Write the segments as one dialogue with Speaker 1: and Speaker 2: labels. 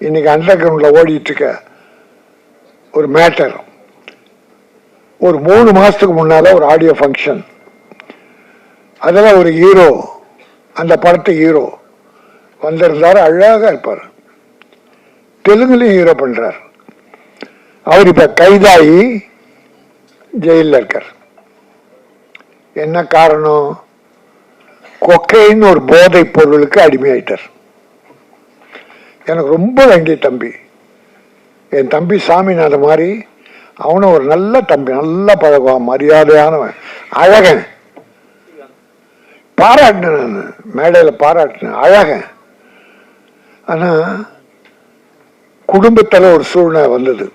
Speaker 1: இன்னைக்கு அண்டர் கிரவுண்டில் ஓடிட்டு இருக்க ஒரு மேட்டர் ஒரு மூணு மாதத்துக்கு முன்னால் ஒரு ஆடியோ ஃபங்க்ஷன் அதில் ஒரு ஹீரோ அந்த படத்து ஹீரோ வந்திருந்தார் அழகாக இருப்பார். தெலுங்குலையும் ஹீரோ பண்ணுறார் அவர் இப்போ கைதாகி ஜெயிலில் இருக்கார். என்ன காரணம்? கொக்கைன்னு ஒரு போதைப் பொருளுக்கு அடிமையாயிட்டார். எனக்கு ரொம்ப வேண்டிய தம்பி. என் தம்பி சாமிநாத மாதிரி அவனும் ஒரு நல்ல தம்பி நல்லா பழகுவான் மரியாதையானவன் அழகன். பாராட்டினேன் நான் மேடையில் பாராட்டினேன் அழகன். ஆனால் குடும்பத்தில் ஒரு சூழ்நிலை வந்தது.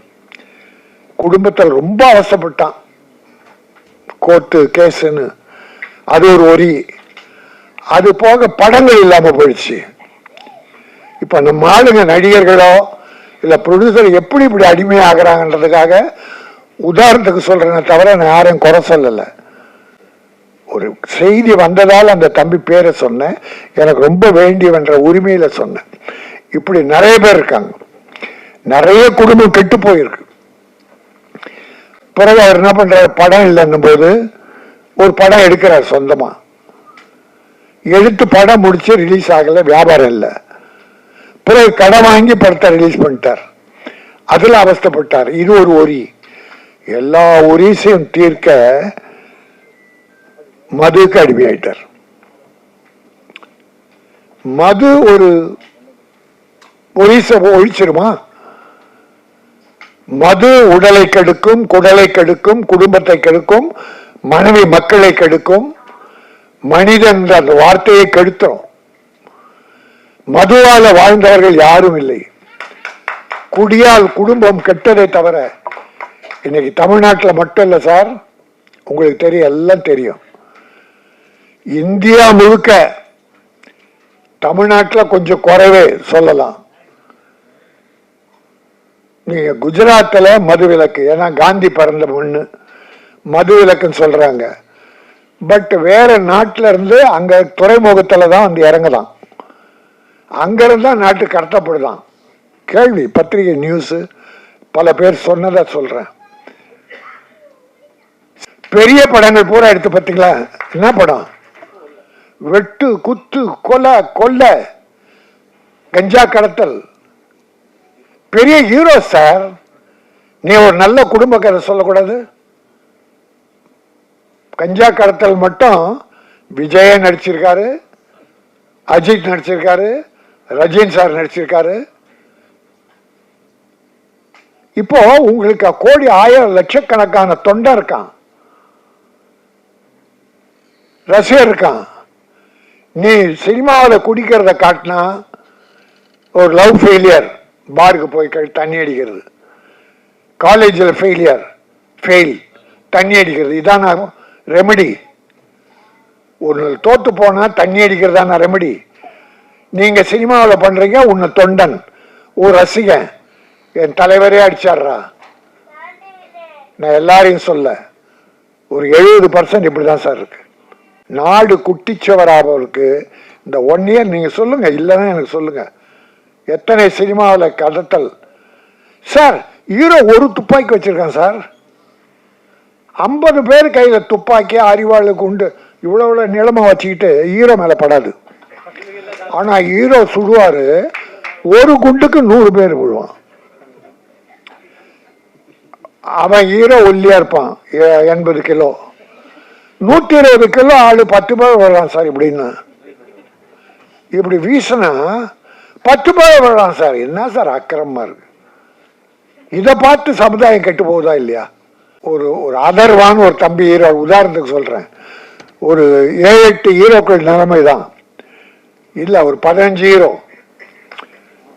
Speaker 1: குடும்பத்தில் ரொம்ப அவசப்பட்டான். கோர்ட்டு கேஸுன்னு. அது ஒரு ஒரி. அது போக படங்கள் இல்லாமல் போயிடுச்சு. இப்போ நம்ம ஆளுங்க நடிகர்களோ இல்லை ப்ரொடியூசர் எப்படி இப்படி அடிமையாகிறாங்கன்றதுக்காக உதாரணத்துக்கு சொல்கிறேன் தவிர நான் யாரையும் குறை சொல்லலை. ஒரு செய்தி வந்ததால் அந்த தம்பி பேரை சொன்னேன். எனக்கு ரொம்ப வேண்டியவன்ற உரிமையில் சொன்னேன். இப்படி நிறைய பேர் இருக்காங்க. நிறைய குடும்பம் கெட்டு போயிருக்கு. பிறகு அவர் என்ன பண்ணுறாரு படம் இல்லைன்னும் போது ஒரு படம் எடுக்கிறார் சொந்தமாக எடுத்து படம் முடிச்சு ரிலீஸ் ஆகலை வியாபாரம் இல்லை. பிறகு கடன் வாங்கி படத்தை ரிலீஸ் பண்ணிட்டார். அதில் அவஸ்தைப்பட்டார். இது ஒரு ஒரி. எல்லா ஒரிசையும் தீர்க்க மதுக்கு அடிமையாயிட்டார் மது ஒரு ஒரிசை ஒழிச்சிருமா? மது உடலை கெடுக்கும் குடலை கெடுக்கும் குடும்பத்தை கெடுக்கும் மனைவி மக்களை கெடுக்கும் மனிதன் அந்த வார்த்தையை கெடுத்துரும். மதுவால வாழ்ந்தவர்கள் யாரும் இல்லை. குடியால் குடும்பம் கெட்டதை தவிர இன்னைக்கு தமிழ்நாட்டில் மட்டும் இல்லை சார் உங்களுக்கு தெரியும் எல்லாம் தெரியும். இந்தியா முழுக்க தமிழ்நாட்டில் கொஞ்சம் குறைவே சொல்லலாம். நீங்க குஜராத்தில் மது விலக்கு ஏன்னா காந்தி பிறந்த மண்ணு மது விலக்குன்னு சொல்றாங்க. பட் வேற நாட்டில இருந்து அங்க துறைமுகத்துல தான் வந்து இறங்கலாம் அங்கேருந்து தான் நாட்டு கடத்தப்படுதான் கேள்வி பத்திரிகை நியூஸு பல பேர் சொன்னதை சொல்கிறேன் பெரிய படங்கள் பூரா எடுத்து பார்த்தீங்களா என்ன படம்? வெட்டு குத்து கொலை கொல்ல கஞ்சா கடத்தல். பெரிய ஹீரோ சார் நீ ஒரு நல்ல குடும்ப கதை சொல்லக்கூடாது. கஞ்சா கடத்தல் மட்டும் விஜய நடிச்சிருக்காரு அஜித் நடிச்சிருக்காரு ரஜினி சார் நடிச்சிருக்காரு. இப்போ உங்களுக்கு கோடி ஆயிரம் லட்சக்கணக்கான தொண்டை இருக்கான். ரசிகர் இருக்கான். நீ சினிமாவில் குடிக்கிறத காட்டினா ஒரு லவ் ஃபெயிலியர் பாருக்கு போய் தண்ணி அடிக்கிறது. காலேஜில் ஃபெயிலியர் ஃபெயில் தண்ணி அடிக்கிறது. இதான் ரெமெடி ஒரு தோத்து போனால் தண்ணி அடிக்கிறதான ரெமெடி நீங்கள் சினிமாவில் பண்ணுறீங்க உன்னை தொண்டன். ஒரு ரசிகன். என் தலைவரே அடிச்சாடுறா நான் எல்லாரையும் சொல்ல ஒரு எழுபது பர்சன்ட் இப்படி தான் சார் இருக்கு. நாடு குட்டிச்சுவராபவருக்கு இந்த ஒன் இயர் நீங்கள் சொல்லுங்க இல்லைன்னா எனக்கு சொல்லுங்க. எத்தனை சினிமாவில் கடத்தல். சார் ஹீரோ ஒரு துப்பாக்கி வச்சிருக்கான் சார். ஐம்பது பேர் கையில் துப்பாக்கி அறிவாளுக்கு உண்டு. இவ்வளோ இவ்வளோ நிலமை வச்சுக்கிட்டு ஹீரோ மேலே படாது. ஆனால் ஹீரோ சுடுவார் ஒரு குண்டுக்கு நூறு பேர் விழுவான். அவன் ஹீரோ ஒல்லியா இருப்பான் எண்பது கிலோ. நூற்றி இருபது கிலோ ஆளு பத்து பேர் வர்றான் சார் இப்படின்னு. இப்படி வீசினா பத்து பேர் வர்றான் சார். என்ன சார் அக்கிரமமா இருக்கு? இதை பார்த்து சமுதாயம் கெட்டு போகுதா இல்லையா? ஒரு ஒரு அதர்வான்னு ஒரு தம்பி ஹீரோ உதாரணத்துக்கு சொல்றேன். ஒரு ஏழு எட்டு ஹீரோக்கள் நிலைமை தான் இல்லை ஒரு பதினஞ்சு ஹீரோ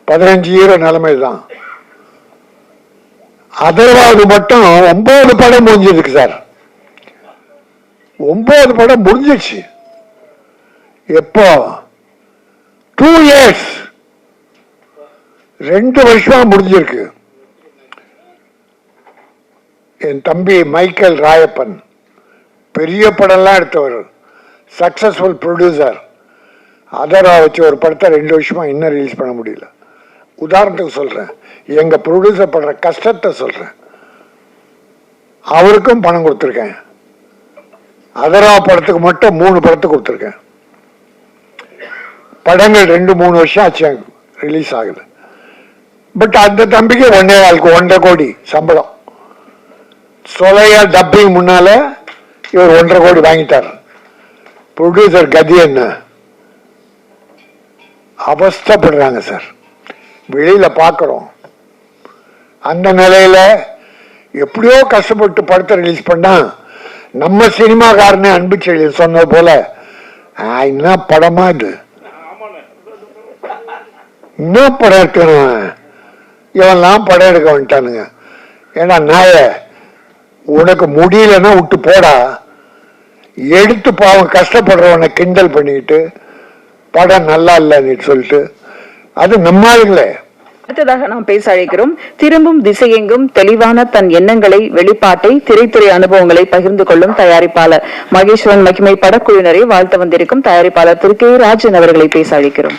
Speaker 1: பதினஞ்சு ஹீரோ நிலைமை தான் அதர்வாது மட்டும் ஒன்பது படம் முடிஞ்சிருக்கு சார் ஒன்பது படம் முடிஞ்சிச்சு எப்போ? டூ இயர்ஸ் ரெண்டு வருஷமா முடிஞ்சிருக்கு. என் தம்பி மைக்கேல் ராயப்பன் பெரிய படம்லாம் எடுத்தவர். சக்சஸ்ஃபுல் ப்ரொடியூசர் அதரா வச்சு ஒரு படத்தை ரெண்டு வருஷமா இன்னும் ரிலீஸ் பண்ண முடியல. உதாரணத்துக்கு சொல்கிறேன் எங்க ப்ரொடியூசர் படுற கஷ்டத்தை சொல்கிறேன் அவருக்கும் பணம் கொடுத்துருக்கேன். அதரா படத்துக்கு மட்டும் மூணு படத்துக்கு கொடுத்துருக்கேன். படங்கள் ரெண்டு மூணு வருஷம் ஆச்சு ரிலீஸ் ஆகுது பட் அந்த தம்பிக்கு ஒன்றே நாளுக்கு ஒன்றரை கோடி சம்பளம். சொலையா டப்பிங் முன்னால இவர் ஒன்றரை கோடி வாங்கிட்டார். ப்ரொடியூசர் கதி என்ன? அவஸ்தைப்படுறாங்க சார். வெளியில பார்க்குறோம் அந்த நிலையில எப்படியோ கஷ்டப்பட்டு படத்தை ரிலீஸ் பண்ணால் நம்ம சினிமாக்காரனே அன்பு செழியன் சொன்னது போல என்ன படமா இது? என்ன படம் எடுக்கணும்? இவெல்லாம் படம் எடுக்க வந்துட்டானுங்க. ஏன்னா நாய உனக்கு முடியலன்னா விட்டு போடா. எடுத்து பாவம் கஷ்டப்படுறவனை கிண்டல் பண்ணிக்கிட்டு படம் நல்லா இல்லைன்னு சொல்லிட்டு. அது நம்ம ஆளுங்களே.
Speaker 2: அடுத்ததாக நாம் பேச அழைக்கிறோம் திரும்பும் திசையெங்கும் தெளிவான தன் எண்ணங்களை வெளிப்பாட்டை திரைத்துறை அனுபவங்களை பகிர்ந்து கொள்ளும் தயாரிப்பாளர் மகேஸ்வரன் மகிமை படக்குழுவினரை வாழ்த்த வந்திருக்கும் தயாரிப்பாளர் திரு கே ராஜன் அவர்களை பேச அழைக்கிறோம்.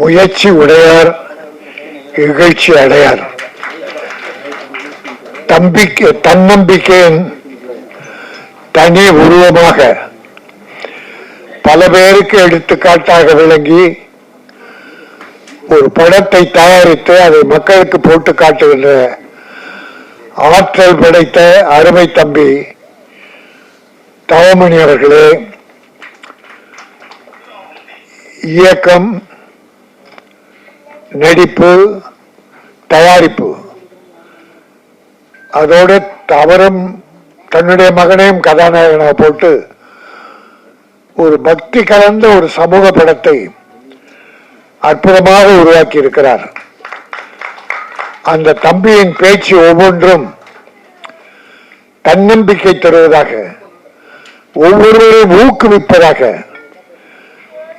Speaker 1: முயற்சி உடையார் இகழ்ச்சி அடையார். தம்பிக்கை தன்னம்பிக்கையின் தனி உருவமாக பல பேருக்கு எடுத்துக்காட்டாக விளங்கி ஒரு படத்தை தயாரித்து அதை மக்களுக்கு போட்டு காட்டுகின்ற ஆற்றல் படைத்த அருமை தம்பி தவமணி அவர்களே இயக்கம் நடிப்பு தயாரிப்பு. அதோட அவரும் தன்னுடைய மகனையும் கதாநாயகனாக போட்டு ஒரு பக்தி கலந்த ஒரு சமூக படத்தை அற்புதமாக உருவாக்கி இருக்கிறார் அந்த தம்பியின் பேச்சு ஒவ்வொன்றும் தன்னம்பிக்கை தருவதாக ஒவ்வொருவரையும் ஊக்குவிப்பதாக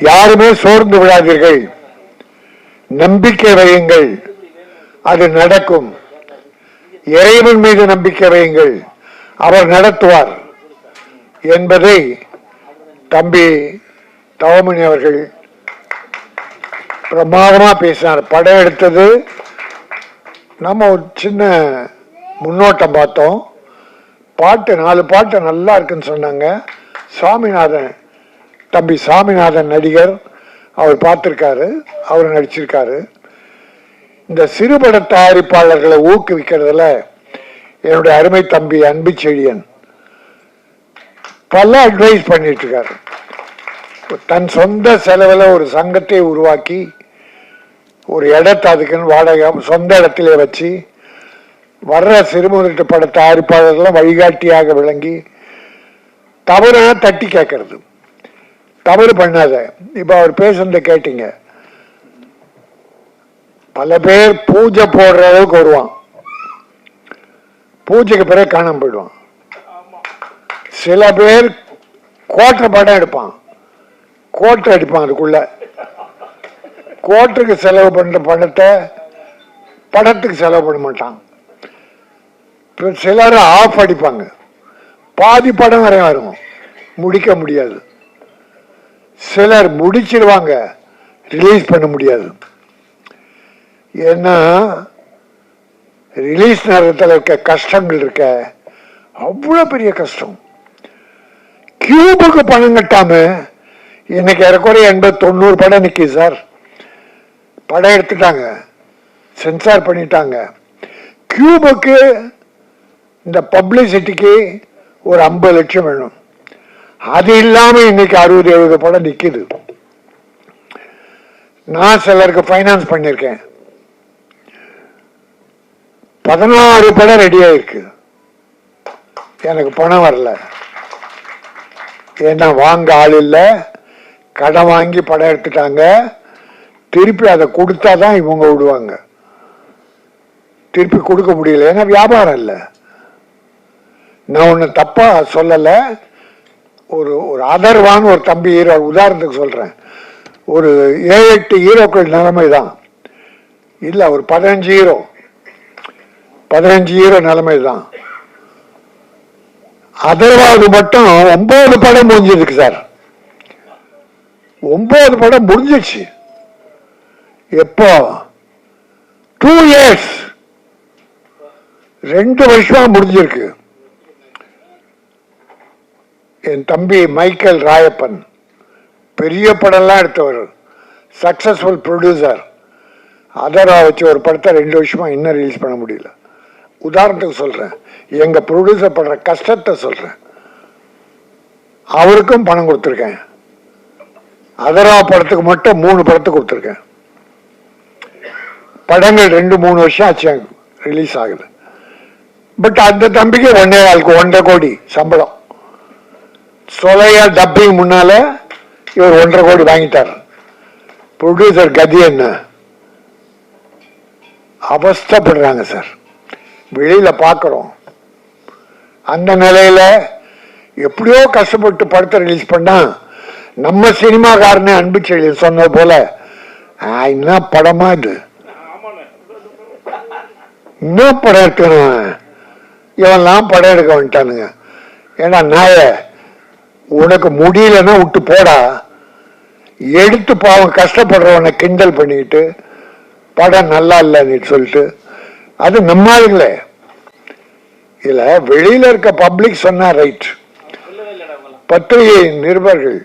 Speaker 1: யாருமே சோர்ந்து விடாதீர்கள். நம்பிக்கை வையுங்கள். அது நடக்கும். இறைவன் மீது நம்பிக்கை வையுங்கள். அவர் நடத்துவார் என்பதை தம்பி தவமணி அவர்கள் பிரமாதமா பேசினார். படம் எடுத்தது நம்ம ஒரு சின்ன முன்னோட்டம் பார்த்தோம். பாட்டு நாலு பாட்டு நல்லா இருக்குன்னு சொன்னாங்க. சாமிநாதன் தம்பி சாமிநாதன் நடிகர் அவர் பார்த்துருக்காரு அவர் நடிச்சிருக்காரு. இந்த சிறுபட தயாரிப்பாளர்களை ஊக்குவிக்கிறதுல என்னுடைய அருமை தம்பி அன்பு செழியன் பல அட்வைஸ் பண்ணிட்டு இருக்காரு தன் சொந்த செலவில் ஒரு சங்கத்தை உருவாக்கி ஒரு இடத்தை அதுக்குன்னு வாடகை சொந்த இடத்திலே வச்சு வர்ற சிறுமுகட்டு பட தயாரிப்பாளர்கள்லாம் வழிகாட்டியாக விளங்கி தவறாக தட்டி கேட்கறது தவறு பண்ணாத. இப்ப அவர் பேசுனதை கேட்டீங்க. பல பேர் பூஜை போடுற அளவுக்கு வருவான். பூஜைக்கு பிறகு காணாம போயிடுவான். சில பேர் கோட்டை படம் எடுப்பான். கோட்டை அடிப்பான் அதுக்குள்ள. கோட்டுக்கு செலவு பண்ணுற பணத்தை படத்துக்கு செலவு பண்ண மாட்டான். சிலர் ஆஃப் அடிப்பாங்க. பாதி படம் வரையும் வரும். முடிக்க முடியாது. சிலர் முடிச்சிருவாங்க. ரிலீஸ் பண்ண முடியாது. ஏன்னா ரிலீஸ் நேரத்தில் இருக்க கஷ்டங்கள் இருக்க அவ்வளோ பெரிய கஷ்டம். கியூபுக்கு பணம் கட்டாம இன்னைக்கு ஏறக்குறைய எண்பது தொண்ணூறு படம் நிற்கிது சார். படம் எடுத்துட்டாங்க. சென்சார் பண்ணிட்டாங்க. கியூபுக்கு இந்த பப்ளிசிட்டிக்கு ஒரு ஐம்பது லட்சம் வேணும். அது இல்லாம இன்னைக்கு அறுபது எழுபது படம் நிக்குது. நான் சிலருக்கு ஃபைனான்ஸ் பண்ணியிருக்கேன். பதினாறு படம் ரெடி ஆயிருக்கு. எனக்கு பணம் வரல. ஏன்னா வாங்க ஆள் இல்லை. கடன் வாங்கி படம் எடுத்துட்டாங்க. திருப்பி அதை கொடுத்தாதான் இவங்க விடுவாங்க. திருப்பி கொடுக்க முடியல. ஏன்னா வியாபாரம் இல்லை. நான் ஒன்று தப்பா சொல்லலை. ஒரு ஒரு அதர்வான்னு ஒரு தம்பி ஹீரோ உதாரணத்துக்கு சொல்றேன். ஒரு ஏழு எட்டு ஹீரோக்கள் நிலைமை தான் இல்லை ஒரு பதினஞ்சு ஹீரோ. பதினஞ்சு ஹீரோ நிலைமை தான் அதர்வாது மட்டும் ஒன்பது படம் முடிஞ்சிருக்கு சார். ஒன்பது படம் முடிஞ்சிச்சு எப்போ? டூ இயர்ஸ் ரெண்டு வருஷமா முடிஞ்சிருக்கு. என் தம்பி மைக்கேல் ராயப்பன். பெரிய படம்லாம் எடுத்தவர். சக்ஸஸ்ஃபுல் ப்ரொடியூசர் அதரா வச்சு ஒரு படத்தை ரெண்டு வருஷமாக இன்னும் ரிலீஸ் பண்ண முடியல. உதாரணத்துக்கு சொல்கிறேன் எங்கள் ப்ரொடியூசர் படுற கஷ்டத்தை சொல்கிறேன் அவருக்கும் பணம் கொடுத்துருக்கேன். அதரா படத்துக்கு மட்டும் மூணு படத்துக்கு கொடுத்துருக்கேன். படங்கள் ரெண்டு மூணு வருஷம் ஆச்சு ரிலீஸ் ஆகுது பட் அந்த தம்பிக்கு ஒன்றே நாளுக்கு ஒன்றரை கோடி சம்பளம். சொலையா டப்பிங் முன்னால இவர் ஒன்றரை கோடி வாங்கிட்டார். ப்ரொடியூசர் கதி என்ன? அவஸ்தைப்படுறாங்க சார் வெளியில பார்க்குறோம் அந்த நிலையில எப்படியோ கஷ்டப்பட்டு படத்தை ரிலீஸ் பண்ணா நம்ம சினிமாக்காரனே அன்பு செழியன் சொன்னது போல என்ன படமா இது? என்ன படம் எடுக்கணும்? இவன்லாம் படம் எடுக்க வந்துட்டானுங்க. ஏன்னா நாய உனக்கு முடியலன்னா விட்டு போடா. எடுத்து பாவம் கஷ்டப்படுறவனை கிண்டல் பண்ணிக்கிட்டு படம் நல்லா இல்லைன்னு சொல்லிட்டு அது நம்ம ஆளுங்களே. இதுல வெளியில இருக்க பப்ளிக் சொன்னா ரைட் பத்திரிகை நிருபர்கள்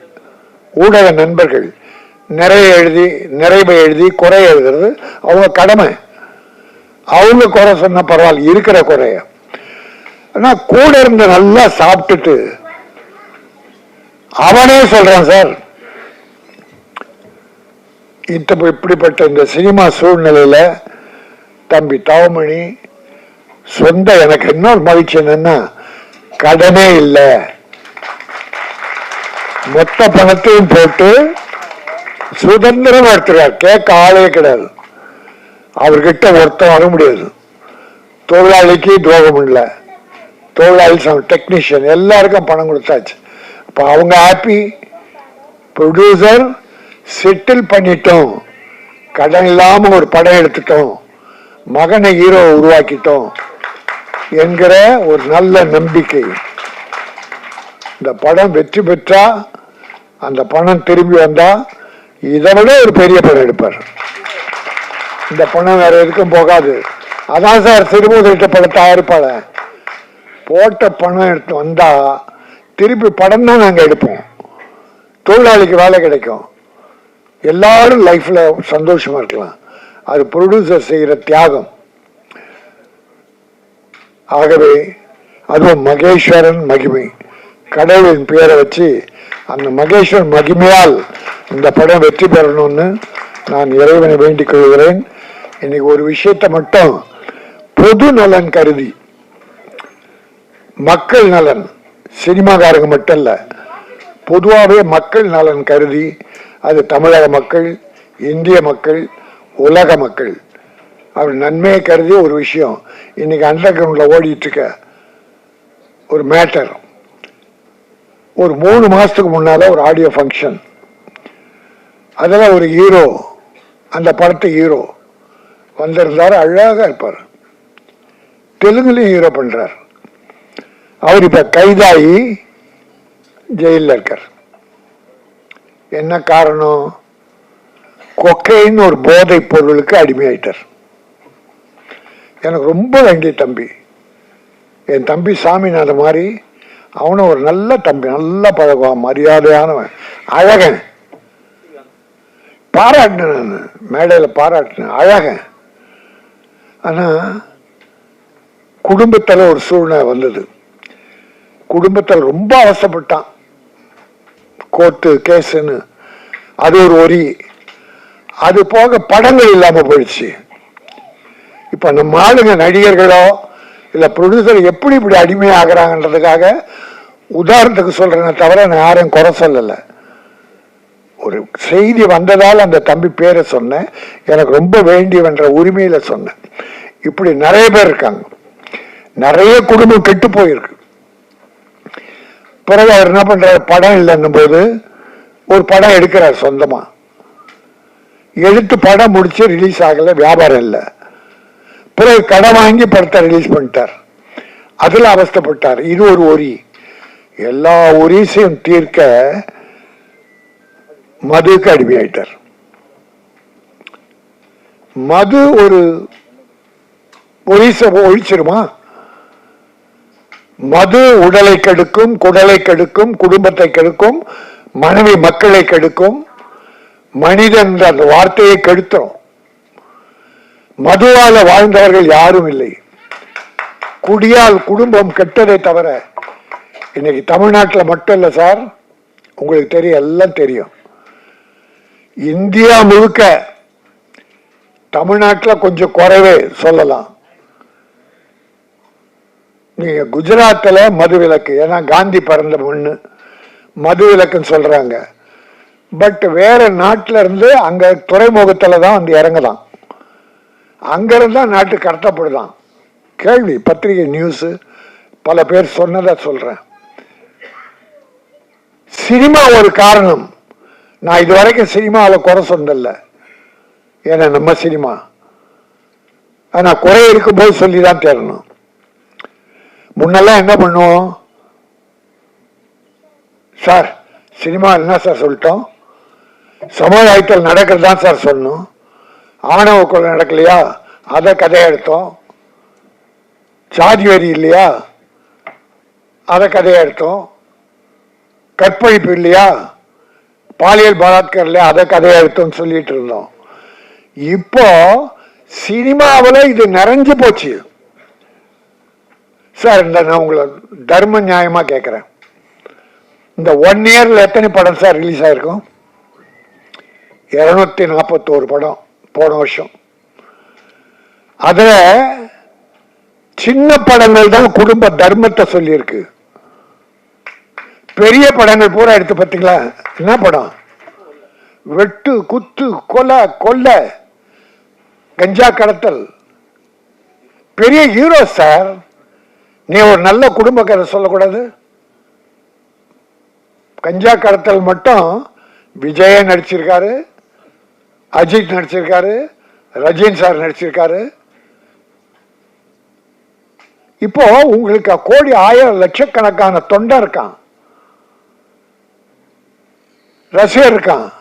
Speaker 1: ஊடக நண்பர்கள் நிறைய எழுதி நிறைவை எழுதி குறை எழுதுறது அவங்க கடமை. அவங்க குறை சொன்னா பரவாயில்ல இருக்கிற குறைய. ஆனா கூட இருந்து நல்லா சாப்பிட்டுட்டு அவனே சொல்றான் சார். இந்த இப்படிப்பட்ட இந்த சினிமா சூழ்நிலையில தம்பி தவமணி சொந்த எனக்கு இன்னொரு மகிழ்ச்சி என்னன்னா கடனே இல்லை. மொத்த பணத்தையும் போட்டு சுதந்திரம் எடுத்துறார் கேட்க ஆளே கிடையாது. அவர்கிட்ட ஒருத்தன் வர முடியாது. தொழிலாளிக்கு துரோகம் இல்லை. தொழிலாளி டெக்னீஷியன் எல்லாருக்கும் பணம் கொடுத்தாச்சு. அப்போ அவங்க ஹாப்பி ப்ரொடியூசர் செட்டில் பண்ணிட்டோம். கடன் இல்லாமல் ஒரு படம் எடுத்துட்டோம். மகனை ஹீரோ உருவாக்கிட்டோம் என்கிற ஒரு நல்ல நம்பிக்கை. இந்த படம் வெற்றி பெற்றா அந்த பணம் திரும்பி வந்தா இதை விட ஒரு பெரிய படம் எடுப்பார். இந்த பணம் வேற எதுக்கும் போகாது. அதான் சார் சிறுமுதலிட்ட படத்தை தயாரிப்பாளர் போட்ட பணம் எடுத்து வந்தா திருப்பி படம் தான் நாங்கள் எடுப்போம். தொழிலாளிக்கு வேலை கிடைக்கும். எல்லாரும் லைஃப்பில் சந்தோஷமா இருக்கலாம். அது ப்ரொடியூசர் செய்கிற தியாகம். ஆகவே அதுவும் மகேஸ்வரன் மகிமை. கடவுளின் பெயரை வச்சு அந்த மகேஸ்வரன் மகிமையால் இந்த படம் வெற்றி பெறணும்னு நான் இறைவனை வேண்டிக் கொள்கிறேன். இன்னைக்கு ஒரு விஷயத்தை மட்டும் பொது நலன் கருதி மக்கள் நலன். சினிமாக்காரங்க மட்டும் இல்ல பொதுவாகவே மக்கள் நலன் கருதி அது தமிழக மக்கள் இந்திய மக்கள் உலக மக்கள். அவர் நன்மையை கருதி ஒரு விஷயம். இன்னைக்கு அண்டர் கிரவுண்ட்ல ஓடிட்டு இருக்க ஒரு மேட்டர் ஒரு மூணு மாசத்துக்கு முன்னால் ஒரு ஆடியோ ஃபங்க்ஷன் அதெல்லாம் ஒரு ஹீரோ அந்த படத்து ஹீரோ வந்திருந்தார் அழகா இருப்பார். தெலுங்குலையும் ஹீரோ பண்றார். அவர் இப்ப கைதாகி ஜெயிலில் இருக்கார். என்ன காரணம்? கொக்கைன்னு ஒரு போதைப் பொருளுக்கு அடிமையாயிட்டார். எனக்கு ரொம்ப வேண்டிய தம்பி. என் தம்பி சாமிநாத மாதிரி அவனும் ஒரு நல்ல தம்பி நல்ல பழகுவான் மரியாதையானவன் அழகன். பாராட்டினேன் நான். மேடையில் பாராட்டினேன். அழகன். ஆனால் குடும்பத்தில் ஒரு சூழ்நிலை வந்தது. குடும்பத்தில் ரொம்ப அவசப்பட்டான். கோர்ட்டு கேஸுன்னு. அது ஒரு ஒரி. அது போக படங்கள் இல்லாமல் போயிடுச்சு. இப்போ நம்ம ஆளுங்க நடிகர்களோ இல்லை ப்ரொடியூசர் எப்படி இப்படி அடிமையாகிறாங்கன்றதுக்காக உதாரணத்துக்கு சொல்கிறேன் தவிர நான் யாரையும் குறை சொல்லலை. ஒரு செய்தி வந்ததால் அந்த தம்பி பேரை சொன்னேன். எனக்கு ரொம்ப வேண்டியவன்ற உரிமையில் சொன்னேன். இப்படி நிறைய பேர் இருக்காங்க. நிறைய குடும்பம் கெட்டு போயிருக்கு. பிறகு அவர் என்ன பண்றாரு? படம் இல்லைன்னும் போது ஒரு படம் எடுக்கிறார் சொந்தமா. எடுத்து படம் முடிச்சு ரிலீஸ் ஆகல வியாபாரம் இல்லை. பிறகு கடன் வாங்கி படத்தை ரிலீஸ் பண்ணிட்டார். அதில் அவஸ்தைப்பட்டார். இது ஒரு ஒரி. எல்லா ஒரிசையும் தீர்க்க மதுக்கு அடிமையாயிட்டார் மது ஒரு ஒரிசை ஒழிச்சிருமா? மது உடலை கெடுக்கும் குடலை கெடுக்கும் குடும்பத்தை கெடுக்கும் மனைவி மக்களை கெடுக்கும். மனிதன் அந்த வார்த்தையை கெடுத்தோம். மதுவால வாழ்ந்தவர்கள் யாரும் இல்லை. குடியால் குடும்பம் கெட்டதை தவிர இன்னைக்கு தமிழ்நாட்டில் மட்டும் இல்லை சார் உங்களுக்கு தெரியும் எல்லாம் தெரியும். இந்தியா முழுக்க தமிழ்நாட்டில் கொஞ்சம் குறைவே சொல்லலாம். நீங்க குஜராத்தில் மது விலக்கு ஏன்னா காந்தி பிறந்த மண்ணு மது விலக்குன்னு சொல்றாங்க. பட் வேற நாட்டில இருந்து அங்க துறைமுகத்துல தான் வந்து இறங்கலாம் அங்கேருந்து தான் நாட்டு கடத்தப்படுதான். கேள்வி பத்திரிகை நியூஸ் பல பேர் சொன்னதை சொல்றேன். சினிமா ஒரு காரணம். நான் இது வரைக்கும் சினிமாவில் குறை சொன்னதில்லை. ஏன்னா நம்ம சினிமா. ஆனால் குறை இருக்கும்போது சொல்லி தான் தேரணும் முன்னெல்லாம் என்ன பண்ணுவோம்? சார் சினிமா என்ன சார் சொல்லிட்டோம். சமுதாயத்தில் நடக்கிறது தான் சார் சொல்லணும். ஆணவ கொலை நடக்கலையா? அதை கதையை எடுத்தோம் சாதி வரி இல்லையா? அதை கதையை எடுத்தோம் கற்பழிப்பு இல்லையா? பாலியல் பலாத்காரம் இல்லையா? அதை கதையை எடுத்தோம்னு சொல்லிட்டு இருந்தோம். இப்போ சினிமாவில் இது நிறைஞ்சு போச்சு. சார் இந்த நான் உங்களை தர்ம நியாயமாக கேட்குறேன் இந்த ஒன் இயரில் எத்தனை படம் சார் ரிலீஸ் ஆகிருக்கும் இரநூத்தி நாற்பத்தோரு படம் போன வருஷம். அதில் சின்ன படங்கள் தான் குடும்ப தர்மத்தை சொல்லியிருக்கு. பெரிய படங்கள் பூரா எடுத்து பார்த்தீங்களா என்ன படம்? வெட்டு குத்து கொலை கொல்ல கஞ்சா கடத்தல். பெரிய ஹீரோ சார். நீ ஒரு நல்ல குடும்ப கதை சொல்லக்கூடாது. கஞ்சா கடத்தல் மட்டும் விஜய நடிச்சிருக்காரு அஜித் நடிச்சிருக்காரு ரஜினி சார் நடிச்சிருக்காரு. இப்போ உங்களுக்கு கோடி ஆயிரம் லட்சக்கணக்கான தொண்டை இருக்கான். ரசிகர் இருக்கான்.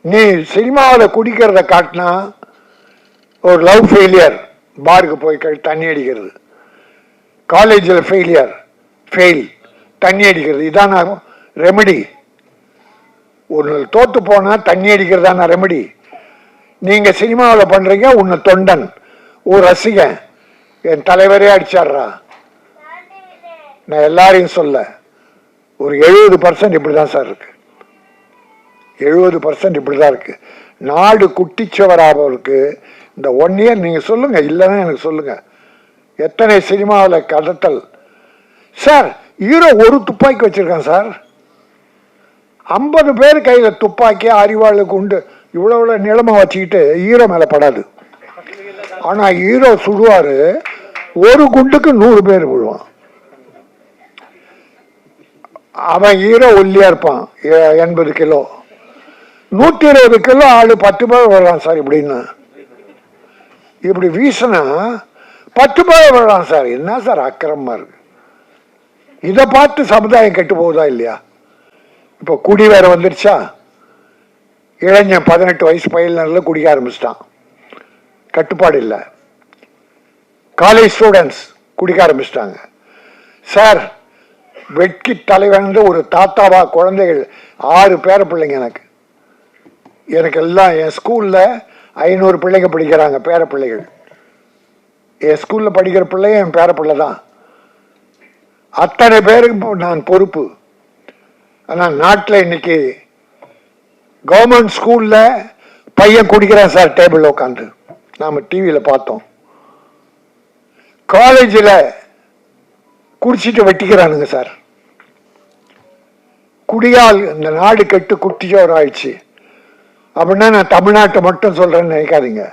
Speaker 1: நீ சினிமாவில் குடிக்கிறத காட்டினா ஒரு லவ் ஃபெயிலியர் பாருக்கு போய் க- தண்ணி அடிக்கிறது. காலேஜில் ஃபெயிலியர் ஃபெயில் தண்ணி அடிக்கிறது இதான் ரெமெடி உன்னை தோற்று போனால் தண்ணி அடிக்கிறதான ரெமெடி நீங்கள் சினிமாவில் பண்ணுறீங்க உன்னை தொண்டன். ஒரு ரசிகன் என் தலைவரே அடிச்சாடுறா நான் எல்லாரையும் சொல்ல ஒரு எழுபது பர்சன்ட் இப்படி தான் சார் இருக்கு. எழுபது பர்சன்ட் இப்படி தான் இருக்கு. நாடு குட்டிச்சவராபவருக்கு இந்த ஒன் இயர் நீங்கள் சொல்லுங்கள் இல்லைன்னா எனக்கு சொல்லுங்கள் எத்தனை சினிமாவில் கடத்தல்? சார் ஹீரோ ஒரு துப்பாக்கி வச்சிருக்கான் சார். ஐம்பது பேர் கையில் துப்பாக்கி அறிவாளுக்கு குண்டு இவ்வளோ இவ்வளோ நிலமை வச்சுக்கிட்டு ஹீரோ மேலே படாது. ஆனால் ஹீரோ சுடுவாரு. ஒரு குண்டுக்கு நூறு பேர் விழுவான். அவன் ஹீரோ ஒல்லியா இருப்பான் எ- எண்பது கிலோ. நூற்றி இருபது கிலோ ஆள் பத்து பேர் வரலாம் சார் இப்படின்னு. இப்படி வீசினா பத்து பேர் வரலாம் சார். என்ன சார் அக்கிரமமா இருக்கு? இதை பார்த்து சமுதாயம் கெட்டு போகுதா இல்லையா? இப்போ குடி வேற வந்துருச்சா? இளைஞன் பதினெட்டு வயசு பயிலினரில் குடிக்க ஆரம்பிச்சிட்டான். கட்டுப்பாடு இல்லை. காலேஜ் ஸ்டூடெண்ட்ஸ் குடிக்க ஆரம்பிச்சிட்டாங்க. சார் வெட்கி தலைவந்து ஒரு தாத்தாவா குழந்தைகள் ஆறு பேர பிள்ளைங்க எனக்கு. எனக்கு எல்லாம் என் ஸ்கூலில் ஐநூறு பிள்ளைங்க படிக்கிறாங்க பேர பிள்ளைகள். என் ஸ்கூலில் படிக்கிற பிள்ளைங்க என் பேர பிள்ளை தான். அத்தனை பேருக்கு நான் பொறுப்பு. ஆனால் நாட்டில் இன்னைக்கு கவர்மெண்ட் ஸ்கூலில் பையன் குடிக்கிறான் சார் டேபிளில் உட்காந்து நாம் டிவியில் பார்த்தோம். காலேஜில் குடிச்சிட்டு வெட்டிக்கிறானுங்க சார். குடியால் இந்த நாடு கெட்டு குட்டிச்சோர் ஆயிடுச்சு. அப்படின்னா நான் தமிழ்நாட்டை மட்டும் சொல்கிறேன்னு நினைக்காதீங்க.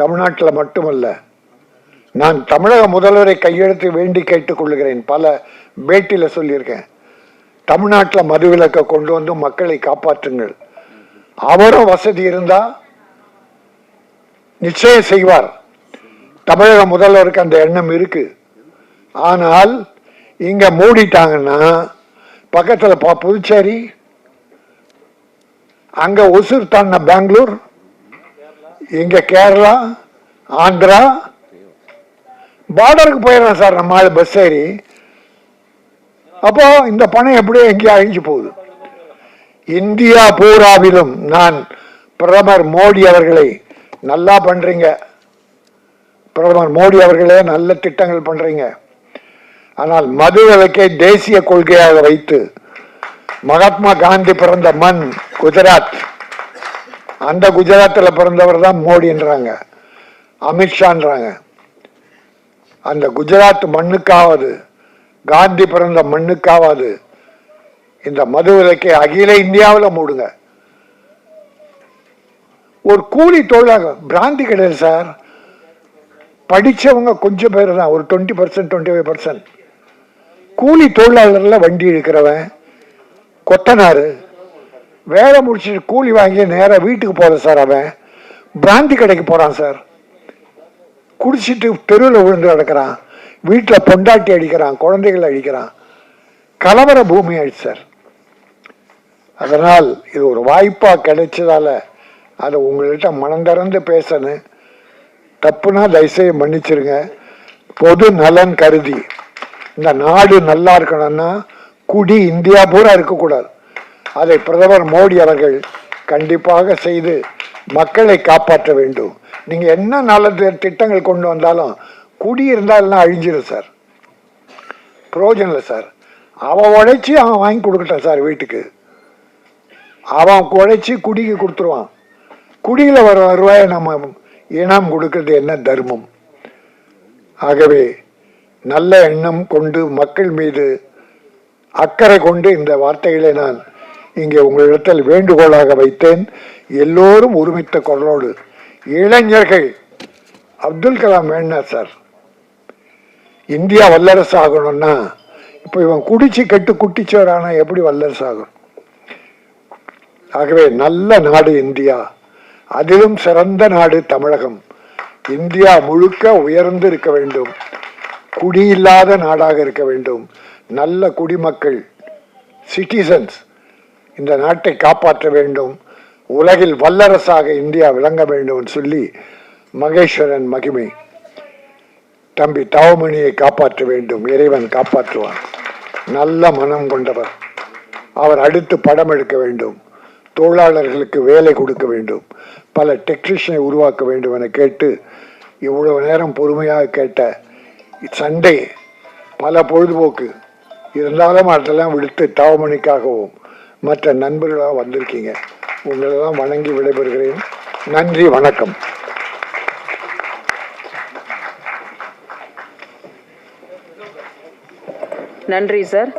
Speaker 1: தமிழ்நாட்டில் மட்டுமல்ல. நான் தமிழக முதல்வரை கையெழுத்து வேண்டி கேட்டுக்கொள்கிறேன். பல பேட்டியில் சொல்லியிருக்கேன். தமிழ்நாட்டில் மதுவிலக்கை கொண்டு வந்து மக்களை காப்பாற்றுங்கள். அவரும் வசதி இருந்தால் நிச்சயம் செய்வார். தமிழக முதல்வருக்கு அந்த எண்ணம் இருக்கு. ஆனால் இங்கே மூடிட்டாங்கன்னா பக்கத்தில் பா புதுச்சேரி அங்கே ஒசூர் தாண்டின பெங்களூர் இங்கே கேரளா ஆந்திரா பார்டருக்கு போயிடலாம் சார் நம்ம ஆள் பஸ் ஏறி. அப்போ இந்த பணம் எப்படியோ எங்கேயோ அழிஞ்சு போகுது. இந்தியா பூராவிலும் நான் பிரதமர் மோடி அவர்களை நல்லா பண்றீங்க. பிரதமர் மோடி அவர்களே நல்ல திட்டங்கள் பண்றீங்க. ஆனால் மது விலக்கை தேசிய கொள்கையாக வைத்து மகாத்மா காந்தி பிறந்த மண் குஜராத். அந்த குஜராத்தில் பிறந்தவர் தான் மோடின்றாங்க. அமித்ஷான்றாங்க. அந்த குஜராத் மண்ணுக்காவது காந்தி பிறந்த மண்ணுக்காவது இந்த மது விலக்கை அகில இந்தியாவில் மூடுங்க. ஒரு கூலி தொழிலாளர் பிராந்தி கிடையாது சார். படித்தவங்க கொஞ்சம் பேர் தான் ஒரு twenty percent twenty five percent கூலி தொழிலாளர்ல வண்டி இருக்கிறவன் கொத்தனார் வேலை முடிச்சுட்டு கூலி வாங்கி நேராக வீட்டுக்கு போற சார் அவன். பிராந்தி கடைக்கு போகிறான் சார். குடிச்சிட்டு தெருவில் விழுந்து கிடக்கிறான். வீட்டில் பொண்டாட்டி அடிக்கிறான் குழந்தைகளை அடிக்கிறான். கலவர பூமி ஆயிடுச்சு சார். அதனால் இது ஒரு வாய்ப்பாக கிடைச்சதால அதை உங்கள்கிட்ட மனந்திறந்து பேசணும். தப்புனா தயவுசெய்து மன்னிச்சிருங்க. பொது நலன் கருதி. இந்த நாடு நல்லா இருக்கணும்னா குடி இந்தியா பூரா இருக்கக்கூடாது. அதை பிரதமர் மோடி அவர்கள் கண்டிப்பாக செய்து மக்களை காப்பாற்ற வேண்டும். நீங்கள் என்ன நல்ல திட்டங்கள் கொண்டு வந்தாலும் குடி இருந்தால் எல்லாம் அழிஞ்சிடும் சார். பிரயோஜனம் இல்லை சார். அவன் உழைச்சி அவன் வாங்கி கொடுக்கட்டான் சார் வீட்டுக்கு. அவன் உழைச்சி குடிக்கு கொடுத்துருவான். குடியில் வர வருவாயை நம்ம இனம் கொடுக்கறது என்ன தர்மம்? ஆகவே நல்ல எண்ணம் கொண்டு மக்கள் மீது அக்கறை கொண்டு இந்த வார்த்தைகளை நான் இங்கே உங்களிடத்தில் வேண்டுகோளாக வைத்தேன். எல்லோரும் ஒருமித்த குரலோடு இளைஞர்கள். அப்துல் கலாம் வேணா சார் இந்தியா வல்லரசு ஆகணும்னா இப்போ இவன் குடிச்சு கெட்டு குட்டிச்சோரானா எப்படி வல்லரசு ஆகும் ஆகவே நல்ல நாடு இந்தியா. அதிலும் சிறந்த நாடு தமிழகம். இந்தியா முழுக்க உயர்ந்து இருக்க வேண்டும். குடியில்லாத நாடாக இருக்க வேண்டும். நல்ல குடிமக்கள் சிட்டிசன்ஸ் இந்த நாட்டை காப்பாற்ற வேண்டும். உலகில் வல்லரசாக இந்தியா விளங்க வேண்டும் என்று சொல்லி மகேஸ்வரன் மகிமை. தம்பி தவமணியை காப்பாற்ற வேண்டும் இறைவன் காப்பாற்றுவான். நல்ல மனம் கொண்டவர். அவர் அடுத்து படம் எடுக்க வேண்டும். தொழிலாளர்களுக்கு வேலை கொடுக்க வேண்டும். பல டெக்னீஷியனை உருவாக்க வேண்டும் என கேட்டு இவ்வளவு நேரம் பொறுமையாக கேட்ட சண்டே பல பொழுதுபோக்கு. இருந்தாலும் அதெல்லாம் விடுத்து தவமணிக்காகவும் மற்ற நண்பர்களாக வந்திருக்கீங்க. உங்களெல்லாம் வணங்கி விடைபெறுகிறேன். நன்றி வணக்கம்.
Speaker 2: நன்றி சார்.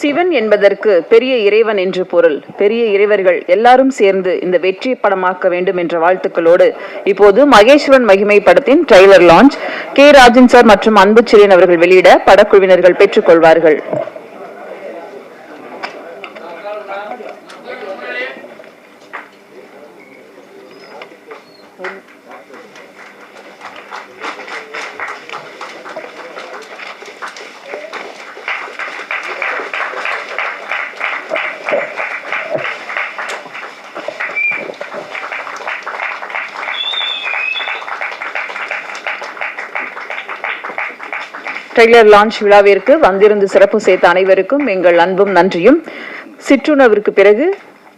Speaker 2: சிவன் என்பதற்கு பெரிய இறைவன் என்று பொருள். பெரிய இறைவர்கள் எல்லாரும் சேர்ந்து இந்த வெற்றி படமாக்க வேண்டும் என்ற வாழ்த்துக்களோடு இப்போது மகேஸ்வரன் மகிமை படத்தின் trailer launch K. Rajan sir மற்றும் அன்புச்சிரியன் அவர்கள் வெளியிட படக்குழுவினர்கள் பெற்றுக்கொள்வார்கள். ட்ரெய்லர் லான்ச் விழாவிற்கு வந்திருந்து சிறப்பு செய்த அனைவருக்கும் எங்கள் அன்பும் நன்றியும். சிற்றுணர்விற்கு பிறகு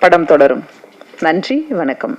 Speaker 2: படம் தொடரும். நன்றி வணக்கம்.